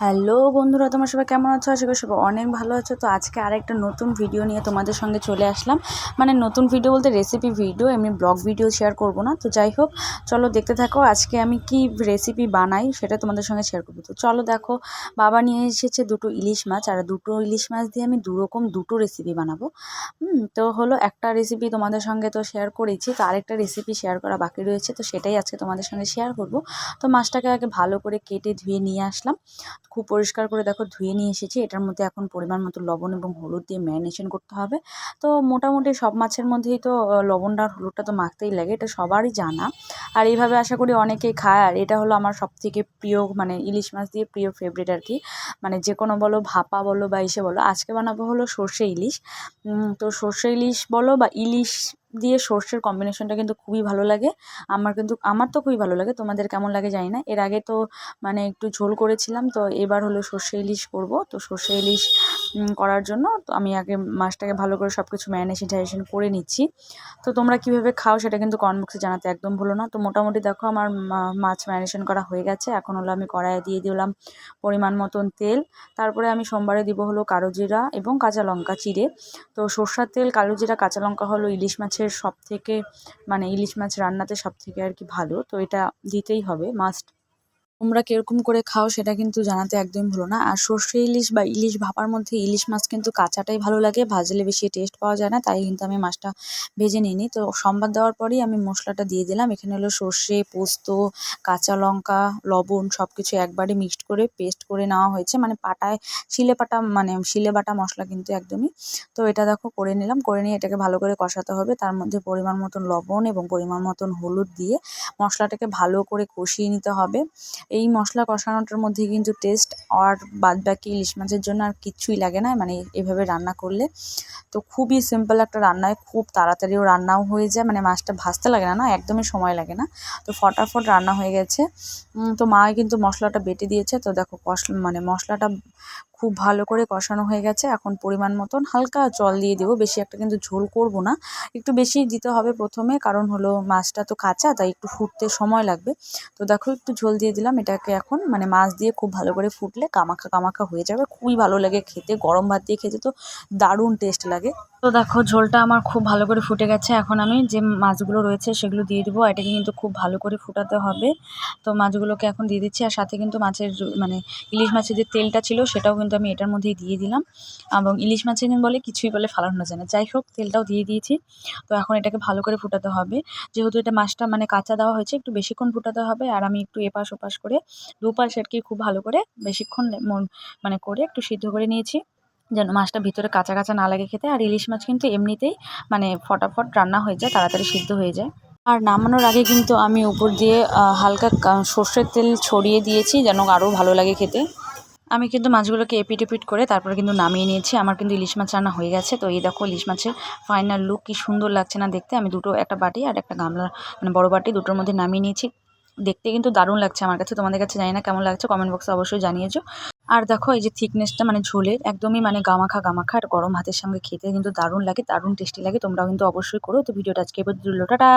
Hello বন্ধুরা, তোমরা সবাই কেমন আছো? আশা করি সবাই অনেক ভালো আছো। তো আজকে আরেকটা নতুন ভিডিও নিয়ে তোমাদের সঙ্গে চলে আসলাম। মানে নতুন ভিডিও বলতে রেসিপি ভিডিও এমনি ব্লগ ভিডিও শেয়ার করব না। তো যাই হোক, চলো দেখতে থাকো আজকে আমি কি রেসিপি বানাই, সেটা তোমাদের সঙ্গে শেয়ার করব। তো চলো দেখো, বাবা নিয়ে এসেছে দুটো ইলিশ মাছ, আর দুটো ইলিশ মাছ দিয়ে আমি দুরকম দুটো রেসিপি বানাবো। তো হলো একটা রেসিপি তোমাদের সঙ্গে তো শেয়ার করেছি, তো আরেকটা রেসিপি শেয়ার করা বাকি রয়েছে, তো সেটাই আজকে তোমাদের সঙ্গে শেয়ার করব। তো মাছটাকে আগে ভালো করে কেটে ধুয়ে নিয়ে আসলাম। খুব পরিষ্কার করে দেখো ধুয়ে নিয়ে এসেছি। এটার মধ্যে এখন পরিমাণ মতো লবণ এবং হলুদ দিয়ে ম্যারিনেশন করতে হবে। তো মোটামুটি সব মাছের মধ্যেই তো লবণটা আর হলুদটা তো মাখতেই লাগে, এটা সবারই জানা। আর এইভাবে আশা করি অনেকেই খায়। আর এটা হলো আমার সব থেকে প্রিয় মানে ইলিশ মাছ দিয়ে প্রিয় ফেভারিট আর কি। মানে যে কোনো বলো, ভাপা বলো বা ইসে বলো, আজকে বানাবো হলো সর্ষে ইলিশ। তো সর্ষে ইলিশ বলো বা ইলিশ দিয়ে সর্ষের কম্বিনেশনটা কিন্তু খুবই ভালো লাগে। আমার কিন্তু, আমার তো খুবই ভালো লাগে, তোমাদের কেমন লাগে জানি না। এর আগে তো মানে একটু ঝোল করেছিলাম, তো এবার হলো সর্ষে ইলিশ করব। তো সর্ষে ইলিশ করার জন্য। তো আমি আগে মাছটাকে ভালো করে সব কিছু ম্যারিনেশন ট্যারিনেশন করে নিচ্ছি। তো তোমরা কীভাবে খাও সেটা কিন্তু কমেন্ট জানাতে একদম ভুলো না। তো মোটামুটি দেখো আমার মাছ ম্যারিনেশন করা হয়ে গেছে। এখন হলো আমি কড়াইয়ে দিয়ে দিলাম পরিমাণ মতন তেল। তারপরে আমি সোমবারে দিব হলো কালো জিরা এবং কাঁচা লঙ্কা চিড়ে। তো সর্ষার তেল, কালো জিরা, কাঁচা লঙ্কা হলো ইলিশ মাছের সব থেকে মানে ইলিশ মাছ রান্নাতে সব থেকে আর কি ভালো। তো এটা দিতেই হবে মাস্ট তোমরা কীরকম করে খাও সেটা কিন্তু জানাতে একদমই ভুলো না। আর সর্ষে ইলিশ বা ইলিশ ভাপার মধ্যে ইলিশ মাছ কিন্তু কাঁচাটাই ভালো লাগে, ভাজলে বেশি টেস্ট পাওয়া যায় না, তাই কিন্তু আমি মাছটা ভেজে নিই তো সম্বাদ দেওয়ার পরেই আমি মশলাটা দিয়ে দিলাম। এখানে হলো সর্ষে, পোস্ত, কাঁচা লঙ্কা, লবণ সব কিছু একবারে মিক্সড করে পেস্ট করে নেওয়া হয়েছে। মানে পাটায় শিলে পাটা মানে শিলে বাটা মশলা কিন্তু একদমই। তো এটা দেখো করে নিলাম, করে নিয়ে এটাকে ভালো করে কষাতে হবে। তার মধ্যে পরিমাণ মতন লবণ এবং পরিমাণ মতন হলুদ দিয়ে মশলাটাকে ভালো করে কষিয়ে নিতে হবে। এই মশলা কষানোটার মধ্যে কিন্তু টেস্ট আর বাদ বাকি ইলিশ মাছের জন্য আর কিচ্ছুই লাগে না মানে এভাবে রান্না করলে। তো খুবই সিম্পল একটা রান্নায় খুব তাড়াতাড়িও রান্নাও হয়ে যায় মানে মাছটা ভাজতে লাগে না না একদমই সময় লাগে না। তো ফটাফট রান্না হয়ে গেছে। তো মা কিন্তু মশলাটা বেটে দিয়েছে, তো দেখো কষ মানে মশলাটা খুব ভালো করে কষানো হয়ে গেছে। এখন পরিমাণ মতন হালকা জল দিয়ে দেবো। বেশি একটা কিন্তু ঝোল করব না। একটু বেশি দিতে হবে প্রথমে, কারণ হলো মাছটা তো কাঁচা, তাই একটু ফুটতে সময় লাগবে। তো দেখো, একটু ঝোল দিয়ে দিলাম। এটাকে এখন মানে মাছ দিয়ে খুব ভালো করে ফুটলে কামাখা কামাখা হয়ে যাবে। খুবই ভালো লাগে খেতে। গরম ভাত দিয়ে খেতে তো দারুণ টেস্ট লাগে। তো দেখো, ঝোলটা আমার খুব ভালো করে ফুটে গেছে। এখন আমি যে মাছগুলো রয়েছে সেগুলো দিয়ে দেবো। এটাকে কিন্তু খুব ভালো করে ফুটাতে হবে। তো মাছগুলোকে এখন দিয়ে দিচ্ছি। আর সাথে কিন্তু মাছের মানে ইলিশ মাছের যে তেলটা ছিল সেটাও কিন্তু আমি এটার মধ্যেই দিয়ে দিলাম। এবং ইলিশ মাছের বলে কিছুই বলে ফালানো যায় না। যাই হোক, তেলটাও দিয়ে দিয়েছি। তো এখন এটাকে ভালো করে ফুটাতে হবে। যেহেতু এটা মাছটা মানে কাঁচা দেওয়া হয়েছে, একটু বেশিক্ষণ ফুটাতে হবে। আর আমি একটু এপাশ ওপাশ করে দুপাশ আর কি খুব ভালো করে বেশিক্ষণ মানে করে একটু সিদ্ধ করে নিয়েছি। যেন মাছটা ভিতরে কাঁচা কাঁচা না লাগে খেতে। আর ইলিশ মাছ কিন্তু এমনিতেই মানে ফটাফট রান্না হয়ে যায়, তাড়াতাড়ি সিদ্ধ হয়ে যায়। আর নামানোর আগে কিন্তু আমি উপর দিয়ে হালকা সর্ষের তেল ছড়িয়ে দিয়েছি যেন আরও ভালো লাগে খেতে। আমি কিন্তু মাছগুলোকে এপিট এপিট করে তারপরে কিন্তু নামিয়ে নিয়েছি। আমার কিন্তু ইলিশ মাছ রান্না হয়ে গেছে। তো এই দেখো ইলিশ মাছের ফাইনাল লুক কি সুন্দর লাগছে না দেখতে। আমি দুটো একটা বাটি আর একটা গামলা মানে বড় বাটি দুটোর মধ্যে নামিয়ে নিয়েছি। দেখতে কিন্তু দারুণ লাগছে আমার কাছে। তোমাদের কাছে জানি না কেমন লাগছে কমেন্ট বক্সে অবশ্যই জানিয়েছো। আর দেখো এই যে থিকনেসটা মানে ঝোলের একদমই মানে গামাখা গামাখা আর গরম হাতের সঙ্গে খেতে কিন্তু দারুণ লাগে, দারুণ টেস্টি লাগে। তোমরাও কিন্তু অবশ্যই করো। তো ভিডিওটা আজকে এবার টাটা!